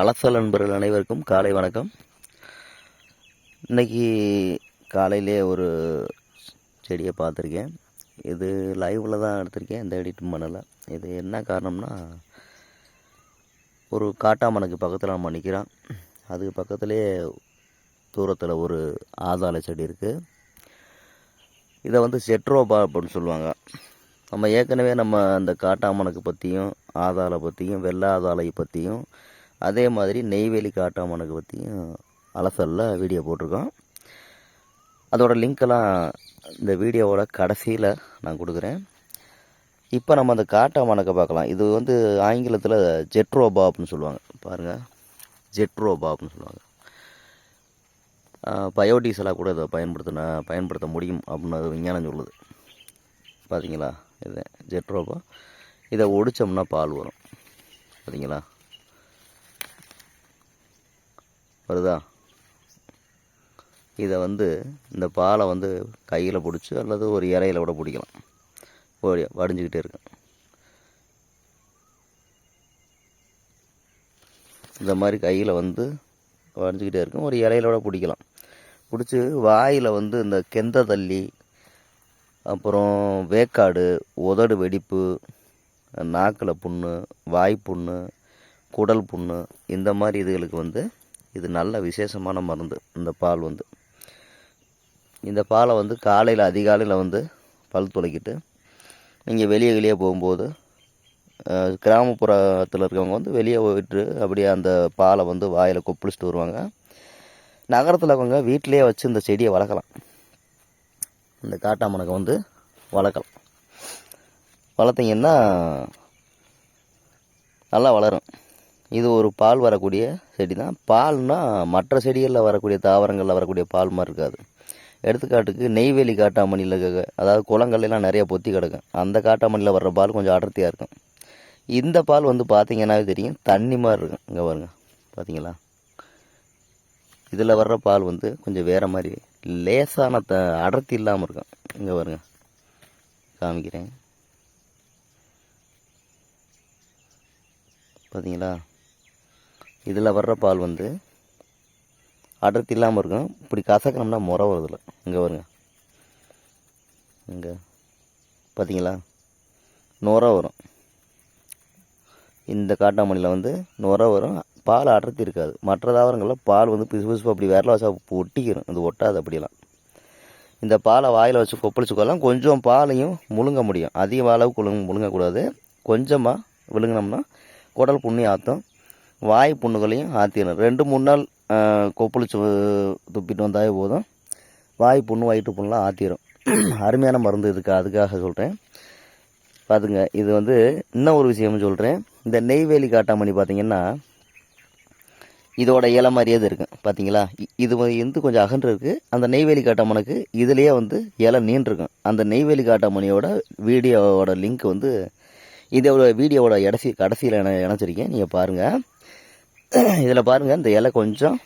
அலசல் நண்பர்கள் அனைவருக்கும் காலை வணக்கம். இன்னைக்கு காலையிலே ஒரு செடியை பார்த்துருக்கேன். இது லைவில் தான் எடுத்திருக்கேன். எந்த எடிட்டும் பண்ணலை. இது என்ன காரணம்னா ஒரு காட்டாமனுக்கு பக்கத்தில் நம்ம நிற்கிறான் அதுக்கு பக்கத்துலேயே தூரத்தில் ஒரு ஆதாள செடி இருக்குது இதை வந்து செட்ரோபா அப்படின்னு சொல்லுவாங்க. நம்ம ஏற்கனவே நம்ம அந்த காட்டாமனுக்கு பற்றியும் ஆதாளை பற்றியும் வெள்ளை ஆதாளை பற்றியும் அதே மாதிரி நெய்வேலி காட்டாமனுக்கு பற்றியும் அலசலில் வீடியோ போட்டிருக்கோம். அதோட லிங்க்கெல்லாம் இந்த வீடியோவோட கடைசியில் நான் கொடுக்குறேன். இப்போ நம்ம அந்த காட்டாமணக்கை பார்க்கலாம். இது வந்து ஆங்கிலத்தில் ஜெட்ரோபா அப்படின்னு சொல்லுவாங்க. பாருங்கள் ஜெட்ரோபா அப்படின்னு சொல்லுவாங்க பயோடீசலாக கூட இதை பயன்படுத்தின பயன்படுத்த முடியும் அப்படின்னு அது விஞ்ஞானம் சொல்லுது. பார்த்தீங்களா இது ஜெட்ரோபா. இதை ஒடிச்சோம்னா பால் வரும். பார்த்தீங்களா வருதா இதை வந்து இந்த பாலை வந்து கையில் பிடிச்சி அல்லது ஒரு இலையில கூட பிடிக்கலாம். ஓடி வடிஞ்சிக்கிட்டே இருக்கும் இந்த மாதிரி கையில் வந்து வடிஞ்சிக்கிட்டே இருக்கும் ஒரு இலையில கூட பிடிக்கலாம். பிடிச்சி வாயில் வந்து இந்த கெந்த தள்ளி அப்புறம் வேக்காடு உதடு வெடிப்பு நாக்கில் புண்ணு வாய் புண்ணு குடல் புண்ணு இந்த மாதிரி இதுகளுக்கு வந்து இது நல்ல விசேஷமான மருந்து. இந்த பால் வந்து. இந்த பாலை வந்து காலையில் அதிகாலையில் வந்து பல் துளைக்கிட்டு நீங்கள் வெளியே வெளியே போகும்போது கிராமப்புறத்தில் இருக்கவங்க வந்து வெளியே போயிட்டு அப்படியே அந்த பாலை வந்து வாயில் கொப்பளிச்சிட்டு வருவாங்க. நகரத்தில் இருக்கவங்க வீட்டிலேயே வச்சு இந்த செடியை வளர்க்கலாம். இந்த காட்டாமணக்கை வந்து வளர்க்கலாம். வளர்த்திங்கன்னா நல்லா வளரும். இது ஒரு பால் வரக்கூடிய செடி தான் பால்னால் மற்ற செடிகளில் வரக்கூடிய தாவரங்களில் வரக்கூடிய பால் மாதிரி இருக்காது. எடுத்துக்காட்டுக்கு நெய்வேலி காட்டாமணியில் அதாவது குளங்கள்லாம் நிறைய பொத்தி கிடக்கும். அந்த காட்டாமணியில் வர்ற பால் கொஞ்சம் அடர்த்தியாக இருக்கும். இந்த பால் வந்து பார்த்தீங்கன்னாவே தெரியும் தண்ணி மாதிரி இருக்கும். இங்கே பாருங்க. பார்த்தீங்களா இதில் வர்ற பால் வந்து கொஞ்சம் வேறு மாதிரி லேசான த அடர்த்தி இல்லாமல் இருக்கும். இங்கே பாருங்க. காமிக்கிறேன். பார்த்தீங்களா இதில் வர்ற பால் வந்து அடர்த்தி இல்லாமல் இருக்கும். இப்படி கசக்கணும்னா முறை வருதில்ல இங்கே வருங்க இங்கே. பார்த்தீங்களா? நுரை வரும். இந்த காட்டாமணியில் வந்து நுரை வரும். பால் அடர்த்தி இருக்காது. மற்ற தாவரங்களில் பால் வந்து பிசு பிசுப்பு அப்படி விரல வச்சா ஒட்டிக்கிறோம் அது ஒட்டாது அப்படிலாம் இந்த பாலை வாயில் வச்சு கொப்பளிச்சுக்கலாம் கொஞ்சம் பாலையும் முழுங்க முடியும். அதிக அளவுக்கு முழுங்க முழுங்கக்கூடாது. கொஞ்சமாக விழுங்கினோம்னா குடல் புண்ணி ஆற்றும் வாய் புண்ணுகளையும் ஆற்றிடணும் ரெண்டு மூணு நாள் கொப்பளிச்சு துப்பிட்டு வந்தாவே போதும். வாய் புண்ணு வயிற்று புண்ணெலாம் ஆற்றிடும் அருமையான மருந்து இதுக்கு அதுக்காக சொல்கிறேன் பார்த்துங்க இது வந்து இன்னும் ஒரு விஷயம் சொல்கிறேன் இந்த நெய்வேலி காட்டாமணி பார்த்தீங்கன்னா இதோட இலை மாதிரியே இருக்கும் பார்த்தீங்களா இது வந்து கொஞ்சம் அகன்று இருக்குது அந்த நெய்வேலி காட்டாமனுக்கு இதுலேயே வந்து இலை நீண்டிருக்கும். அந்த நெய்வேலி காட்டாமணியோட வீடியோவோட லிங்க் வந்து இதோட வீடியோவோட இடசி கடைசியில் இணைச்சிருக்கேன். நீங்கள் பாருங்கள் இதில் பாருங்கள் இந்த இலை கொஞ்சம்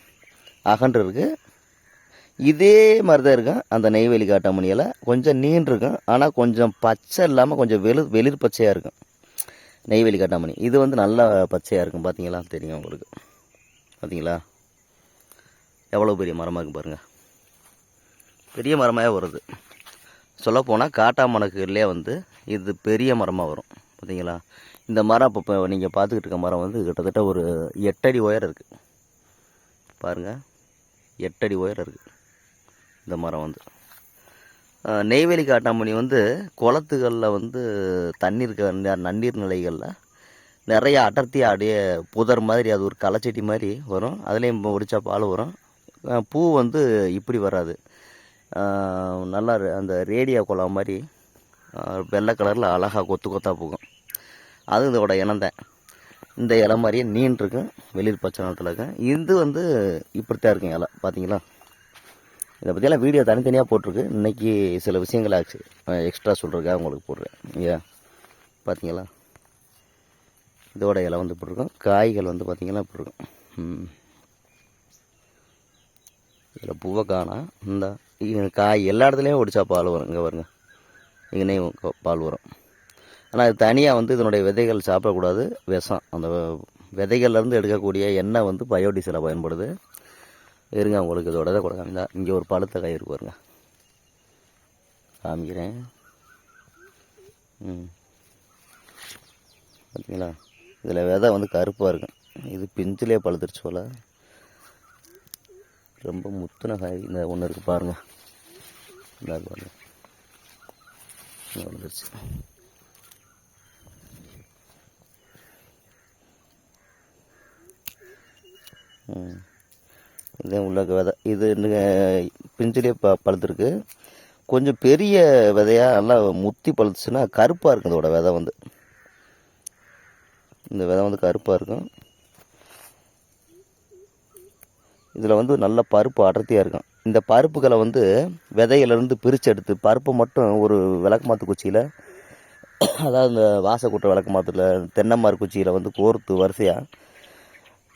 அகன்று இருக்குது இதே மாதிரி தான் இருக்கும் அந்த நெய்வேலி காட்டாமணி இலை. கொஞ்சம் நீண்டிருக்கும் ஆனால் கொஞ்சம் பச்சை இல்லாமல் கொஞ்சம் வெளு வெளிர் பச்சையாக இருக்கும். நெய்வேலி காட்டாமணி இது வந்து நல்லா பச்சையாக இருக்கும் பார்த்தீங்களா தெரியும் உங்களுக்கு. பார்த்தீங்களா எவ்வளோ பெரிய மரமாக இருக்கும் பாருங்கள் பெரிய மரமாக வருது. சொல்லப்போனால் காட்டாமணக்குலேயே வந்து இது பெரிய மரமாக வரும். பார்த்தீங்களா இந்த மரம் இப்போ இப்போ நீங்கள் பார்த்துக்கிட்டு இருக்க மரம் வந்து கிட்டத்தட்ட ஒரு எட்டடி உயரம் இருக்குது பாருங்கள் எட்டடி உயரம் இருக்குது இந்த மரம் வந்து. நெய்வேலி காட்டாமணி வந்து குளத்துகளில் வந்து தண்ணீர் நன்னீர் நிலைகளில் நிறைய அடர்த்தியாக அப்படியே புதர் மாதிரி அது ஒரு களைச்செடி மாதிரி வரும். அதுலேயும் ஒடிச்சா பால் வரும். பூ வந்து இப்படி வராது. நல்லா அந்த ரேடியா குளம் மாதிரி வெள்ளை கலரில் அழகாக கொத்து கொத்தாக பூக்கும். அது இதோட இனந்தேன் இந்த இலை மாதிரியே நீண்டிருக்கும் வெளியில் பச்சை நிறத்தில் இருக்கும் இது வந்து இப்படித்தான் இருக்கும் இலை. பார்த்தீங்களா இதை பற்றியெல்லாம் வீடியோ தனித்தனியாக போட்டிருக்கு. இன்னைக்கு சில விஷயங்கள் ஆச்சு எக்ஸ்ட்ரா சொல்கிறதுக்காக உங்களுக்கு போடுறேன். ஏன் பார்த்தீங்களா இதோட இலை வந்து இப்படி இருக்கும். காய்கள் வந்து பார்த்திங்கன்னா இப்படி இருக்கும். இதில் பூவை காணா இந்த காய் எல்லா இடத்துலையும் ஒடிச்சா பால் வரும். இங்கே வருங்க இங்கேயும் பால் வரும். ஆனால் அது தனியாக வந்து இதனுடைய விதைகள் சாப்பிடக்கூடாது. விஷம் அந்த விதைகள்லேருந்து எடுக்கக்கூடிய எண்ணெய் வந்து பயோடீசலாக பயன்படுது. இருங்க உங்களுக்கு இதோட இதை கொடுக்காம காமிந்தா இங்கே ஒரு பழுத்த காய் இருக்கு பாருங்க. காமிக்கிறேன். ம். பார்த்தீங்களா இதில் விதை வந்து கருப்பாக இருக்கும் இது பிஞ்சிலே பழுத்துருச்சு போல். ரொம்ப முத்துன காய் இந்த ஒன்று இருக்குது பாருங்கள் இந்த பாருங்கள் வந்துருச்சு. இதுதான் உள்ள விதை. இது பிஞ்சிலே ப பழுத்துருக்கு. கொஞ்சம் பெரிய விதையாக நல்லா முத்தி பழுத்துச்சுன்னா கருப்பாக இருக்கும் இதோட விதை வந்து. இந்த விதை வந்து கருப்பாக இருக்கும். இதில் வந்து நல்ல பருப்பு அடர்த்தியாக இருக்கும். இந்த பருப்புகளை வந்து விதையிலேருந்து பிரித்து எடுத்து பருப்பை மட்டும் ஒரு விளக்கு மாற்று குச்சியில் அதாவது இந்த வாசக்கூட்ட விளக்கு மாற்றுல தென்னை குச்சியில் வந்து கோர்த்து வரிசையாக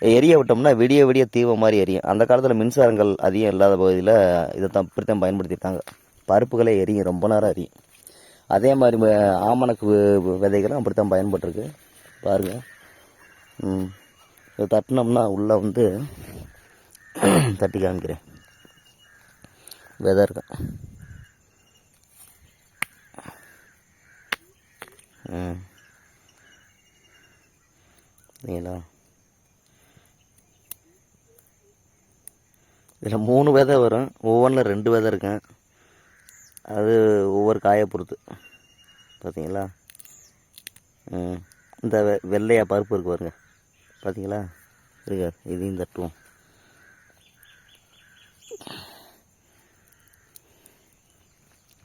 எரிய விட்டோம்னா விடிய விடிய தீவ மாதிரி எரியும். அந்த காலத்தில் மின்சாரங்கள் அதிகம் இல்லாத பகுதியில் இதை தான் இப்படித்தான் பயன்படுத்தியிருக்காங்க. பருப்புகளே எரியும் ரொம்ப நேரம் எரியும். அதே மாதிரி ஆமணக்கு விதைகளும் அப்படித்தான் பயன்பட்டுருக்கு. பாருங்கள் இதை தட்டினோம்னா உள்ளே வந்து தட்டி காமிக்கிறேன். விதை இருக்கும் ம். சரிங்களா இதில் மூணு விதை வரும். ஒவ்வொன்றில் ரெண்டு விதை இருக்கும் அது ஒவ்வொரு காயை பொறுத்து. பார்த்தீங்களா ம். இந்த வெ- வெள்ளையாக பருப்பு இருக்கு பாருங்க. பார்த்தீங்களா இருக்காது இதையும் தட்டுவோம்.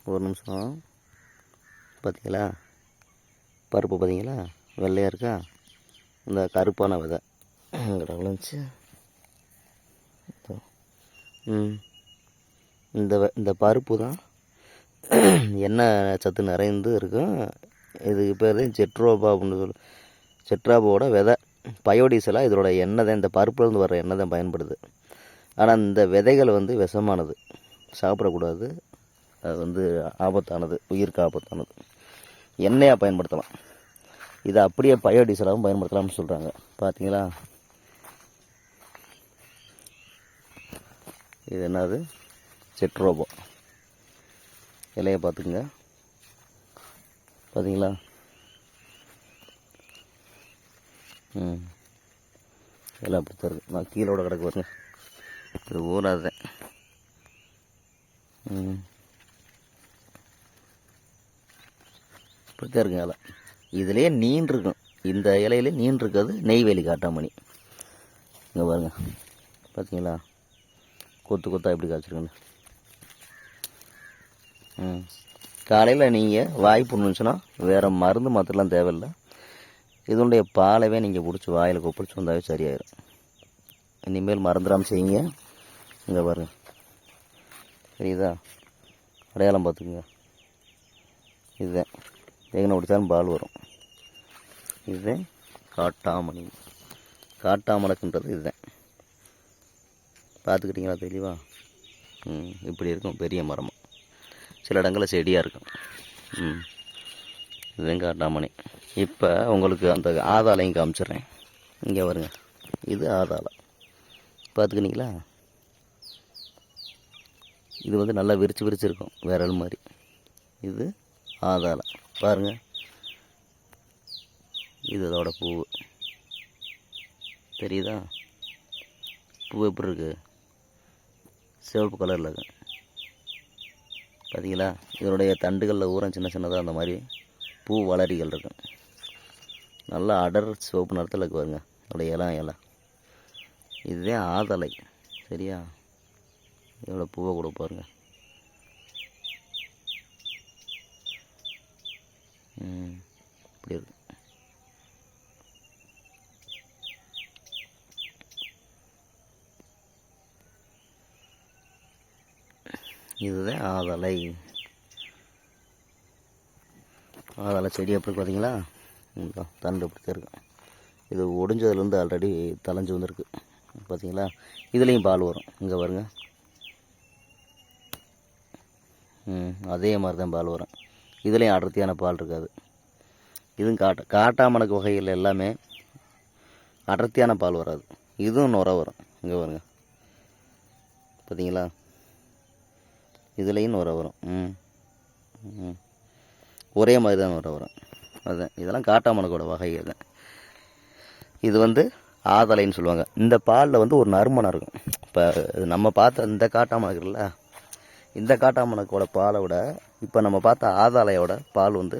ஒரு நிமிஷம். பார்த்தீங்களா பருப்பு பார்த்தீங்களா வெள்ளையாக இருக்கா? இந்த கருப்பான விதை. இங்கே இருந்துச்சு இந்த வ- இந்த பருப்பு தான். எண்ணெய் சத்து நிறைந்து இருக்கும் இதுக்கு பேர் செட்ரோபா அப்படின்னு சொல்லி செட்ராபோட விதை. பயோடீசலாக இதோட எண்ணெய் தான் இந்த பருப்புலேருந்து வர எண்ணெய் தான் பயன்படுது. ஆனால் இந்த விதைகள் வந்து விஷமானது. சாப்பிடக்கூடாது. அது வந்து ஆபத்தானது. உயிருக்கு ஆபத்தானது. எண்ணெயாக பயன்படுத்தலாம். இதை அப்படியே பயோடீசலாகவும் பயன்படுத்தலாம்னு சொல்கிறாங்க பார்த்தீங்களா இது என்னது? செட்ரோபோ இலையை பார்த்துக்குங்க. பார்த்தீங்களா? ம். எல்லாம் அப்படி இருக்கு. நான் கீழோட கிடக்கு பாருங்க. இது ஊறாதேன் ம். இப்படித்தான் இருக்குங்க இலை. இதுலேயே நீண்டிருக்கும் இருக்கும் இந்த இலையிலே நீண்டிருக்கிறது இருக்காது. நெய்வேலி காட்டாமணி. இங்கே பாருங்கள் பார்த்தீங்களா? கொத்து கொத்தாக எப்படி காய்ச்சிருக்குன்னு. ம். காலையில் நீங்கள் வாய் புண்ணுச்சுன்னா வேறு மருந்து மாத்திரலாம் தேவையில்லை. இதனுடைய பாலவே நீங்கள் பிடிச்சி வாயில் கொப்பிடிச்சு வந்தாவே சரியாயிடும் இனிமேல் மறந்துடாமல் செய்யுங்க. இங்கே பாருங்க. சரிதா அடையாளம் பார்த்துக்குங்க. இதுதான். எங்கே பிடிச்சாலும் பால் வரும். இதுதான் காட்டாமணி. காட்டாமலக்குன்றது இதுதான். பார்த்துக்கிட்டிங்களா தெளிவா? ம் இப்படி இருக்கும் பெரிய மரமாக சில இடங்களில் செடியாக இருக்கும். ம் இதுதான் இப்போ உங்களுக்கு அந்த ஆதாளையும் காமிச்சிடுறேன். இங்கே வருங்க. இது ஆதாளை பார்த்துக்கினீங்களா? இது வந்து நல்லா விரிச்சு விரிச்சு இருக்கும் விரல் மாதிரி. இது ஆதாளை பாருங்க. இது அதோட பூ தெரியுதா? பூ எப்படி இருக்குது சிவப்பு கலரில் இருக்கு. பார்த்தீங்களா? இதனுடைய தண்டுகளில் ஊரம் சின்ன சின்னதாக அந்த மாதிரி பூ வளரிகள் இருக்கும் நல்லா அடர் சிவப்பு நிறத்தில் இருக்கு பாருங்க. இதோடைய இலம் இலை. இதுதான் ஆதலை. சரியா? இதோட பூவை கூட பாருங்க. ம். இப்படி இருக்கு. இதுதான் ஆதலை. ஆதலை செடி எப்படி பார்த்தீங்களா? தண்டு அப்படி இருக்கும் இது ஒடிஞ்சதுலேருந்து ஆல்ரெடி தலைஞ்சு வந்திருக்கு. பார்த்தீங்களா? இதுலேயும் பால் வரும். இங்கே பாருங்க. ம் அதே மாதிரி தான் பால் வரும். இதுலேயும் அடர்த்தியான பால் இருக்காது. இதுவும் காட்ட காட்டாமணக்கு வகைகள் எல்லாமே அடர்த்தியான பால் வராது. இதுவும் நுர வரும். இங்கே பாருங்க. பார்த்தீங்களா? இதுலேயும் நுர வரும். ம். ம். ஒரே மாதிரி தான் நுர வரும். அதுதான் இதெல்லாம் காட்டாமனுக்கோட வகைகள் தான் இது வந்து ஆதலைன்னு சொல்லுவாங்க. இந்த பாலில் வந்து ஒரு நறுமணம் இருக்கும். இப்போ நம்ம பார்த்த இந்த காட்டாமணக்கு இருக்குல்ல? இந்த காட்டாமணக்கோட பாலை விட இப்போ நம்ம பார்த்த ஆதாலையோட பால் வந்து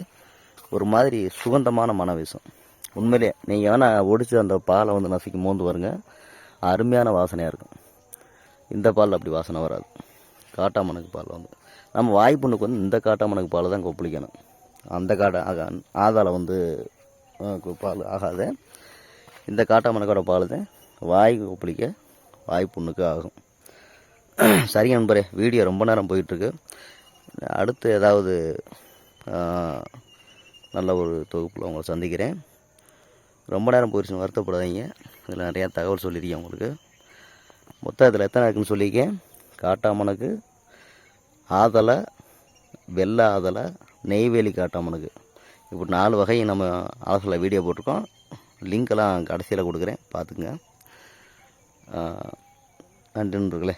ஒரு மாதிரி சுகந்தமான மனம் வீசும் உண்மையிலே நீங்கள் வேணால் ஒடிச்சு அந்த பாலை வந்து நசுக்கி மோந்து வருங்க அருமையான வாசனையாக இருக்கும். இந்த பால் அப்படி வாசனை வராது. காட்டாமணக்கு பால் வந்து நம்ம வாய்ப்புண்ணுக்கு வந்து இந்த காட்டாமணக்கு பால் தான் கொப்பளிக்கணும் அந்த காட்டை ஆகா ஆதால வந்து பால் ஆகாது இந்த காட்டாமணக்கோட பால் தான் வாய் கொப்பளிக்க வாய்ப்புண்ணுக்கு ஆகும். சரிங்க நண்பரே வீடியோ ரொம்ப நேரம் போயிட்டுருக்கு. அடுத்து ஏதாவது நல்ல ஒரு தொகுப்பில் உங்களை சந்திக்கிறேன். ரொம்ப நேரம் போயிடுச்சுன்னு வருத்தப்படாதீங்க. இதில் நிறையா தகவல் சொல்லியிருக்கேன் உங்களுக்கு. மொத்தம் இதில் எத்தனை இருக்குன்னு சொல்லியிருக்கேன். காட்டாமனுக்கு ஆதலை வெள்ளை ஆதலை நெய்வேலி காட்டாமனுக்கு. இப்படி நாலு வகை நம்ம அழகில் வீடியோ போட்டிருக்கோம். லிங்க்கெல்லாம் கடைசியில் கொடுக்குறேன். பார்த்துங்க ஆஹ், நன்றி நண்பர்களே